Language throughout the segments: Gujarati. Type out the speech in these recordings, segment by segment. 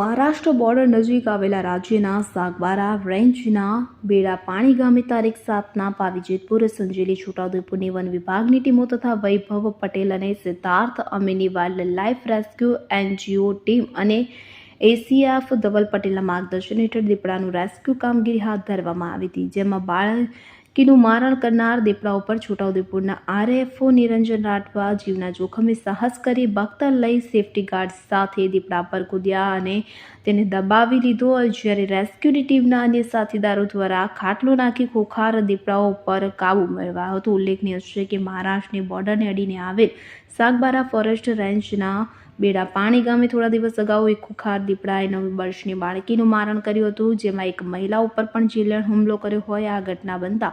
મહારાષ્ટ્ર બોર્ડર નજીક આવેલા રાજ્યના સાગબારા રેન્જના બેડા પાણી ગામે તારીખ સાતના પાવીજેતપુર સંજેલી છોટાઉદેપુરની વન વિભાગની ટીમો તથા વૈભવ પટેલ અને સિદ્ધાર્થ અમીની wildlife rescue NGO team અને એસીએફ ધવલ પટેલના માર્ગદર્શન હેઠળ દીપડાનું રેસ્ક્યુ કામગીરી હાથ ધરવામાં આવી હતી, જેમાં બાળકીનું મારણ કરનાર દીપડા ઉપર છોટાઉદેપુરના આરએફઓ નિરંજન રાઠવા જીવના જોખમે સાહસ કરી બખ્તર લઈ સેફટી ગાર્ડ સાથે દીપડા પર કૂદ્યા અને તેને દબાવી લીધો. જ્યારે રેસ્ક્યુની ટીમના અન્ય સાથીદારો દ્વારા ખાટલો નાખી ખોખાર દીપડાઓ પર કાબુ મેળવાયો હતો. ઉલ્લેખનીય છે કે મહારાષ્ટ્રની બોર્ડરને અડીને આવેલ સાગબારા ફોરેસ્ટ રેન્જના બેડા પાણી ગામે થોડા દિવસ અગાઉ એક ખુખાર દીપડાએ નવ વર્ષની બાળકીનું મારણ કર્યું હતું, જેમાં એક મહિલા ઉપર પણ જીવલેણ હુમલો કર્યો હોય આ ઘટના બનતા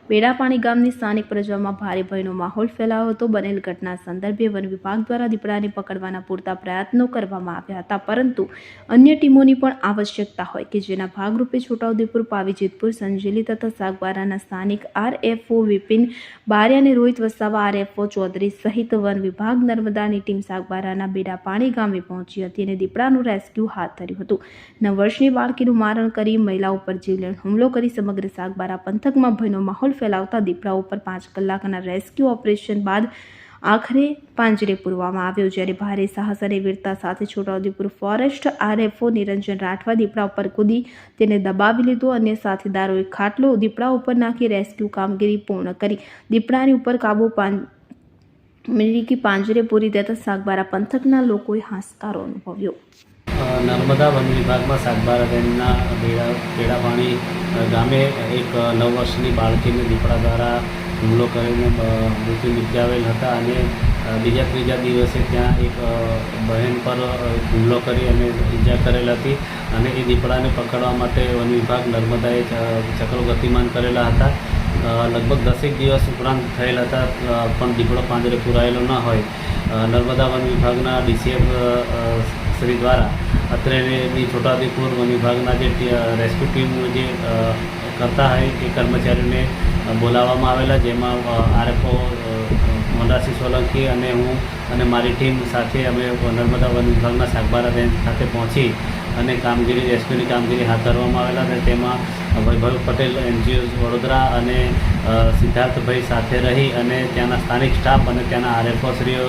બેડા પાણી ગામની સ્થાનિક પ્રજામાં ભારે ભયનો માહોલ ફેલાયો હતો. બનેલ ઘટના સંદર્ભે વન વિભાગ દ્વારા દીપડાને પકડવાના પૂરતા પ્રયત્નો કરવામાં આવ્યા હતા. પરંતુ અન્ય ટીમોની પણ આવશ્યકતા હોય કે જેના ભાગરૂપે છોટાઉદેપુર પાવીજેતપુર સંજેલી તથા સાગબારાના સ્થાનિક આરએફઓ વિપિન બારિયા અને રોહિત વસાવા આરએફઓ ચૌધરી સહિત વન વિભાગ નર્મદાની ટીમ સાગબારાના બેડાપાણી ગામે પહોંચી હતી અને દીપડાનું રેસ્ક્યુ હાથ ધર્યું હતું. નવ વર્ષની બાળકીનું મારણ કરી મહિલા ઉપર જીવલેણ હુમલો કરી સમગ્ર સાગબારા પંથકમાં ભયનો માહોલ ફેલાવતા દીપડા ઉપર પાંચ કલાકના રેસ્ક્યુ ઓપરેશન બાદ આખરે પાંજરે પૂરવામાં આવ્યો. જ્યારે ભારે સાહસ અને વીરતા સાથે છોટાઉદેપુર ફોરેસ્ટ આરએફઓ નિરંજન રાઠવા દીપડા ઉપર કૂદી તેને દબાવી લીધો અને સાથીદારોએ ખાટલો દીપડા ઉપર નાખી રેસ્ક્યુ કામગીરી પૂર્ણ કરી. દીપડાની ઉપર કાબુ પાન કે પાંજરે પૂરી દેતા સાગબારા પંથકના લોકોએ હાશકારો અનુભવ્યો. નર્મદા વન વિભાગમાં સાગબારા ડેમના બેડા બેડાપાણી ગામે એક નવ વર્ષની બાળકીને દીપડા દ્વારા હુમલો કરીને મૃત્યુ નિપજાવેલ હતા અને બીજા ત્રીજા દિવસે ત્યાં એક બહેન પર હુમલો કરી અને ઈજા કરેલ હતી અને એ દીપડાને પકડવા માટે વન વિભાગ નર્મદાએ ચક્રો ગતિમાન કરેલા હતા. લગભગ દસેક દિવસ ઉપરાંત થયેલ હતા પણ દીપડો પાંજરે પુરાયેલો ન હોય. નર્મદા વન વિભાગના ડીસીએફ શ્રી દ્વારા અત્રેની છોટાઉદેપુર વન વિભાગના જે રેસ્ક્યુ ટીમ જે કરતા હોય એ કર્મચારીઓને બોલાવવામાં આવેલા, જેમાં આરએફઓ મોહનદાસસિંહ સોલંકી અને હું અને મારી ટીમ સાથે અમે નર્મદા વન વિભાગના સાગબારા રેન્જ ખાતે પહોંચી અને કામગીરી રેસ્ક્યુની કામગીરી હાથ ધરવામાં આવેલા અને તેમાં વૈભવ પટેલ, એનજીઓ વડોદરા અને સિદ્ધાર્થભાઈ સાથે રહી અને ત્યાંના સ્થાનિક સ્ટાફ અને ત્યાંના આરએફઓશ્રીઓ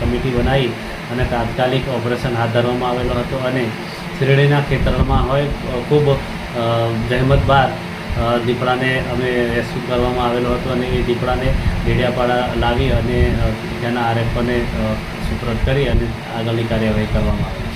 કમિટી બનાવી અને તાત્કાલિક ઓપરેશન હાથ ધરવામાં આવેલો હતો અને શિરડીના ખેતરમાં હોય ખૂબ જહેમત બાદ દીપડાને અમે રેસ્ક્યુ કરવામાં આવેલો હતો અને એ દીપડાને ડેડિયાપાડા લાવી અને તેના આરએફઓને સુપ્રત કરી અને આગળની કાર્યવાહી કરવામાં આવી.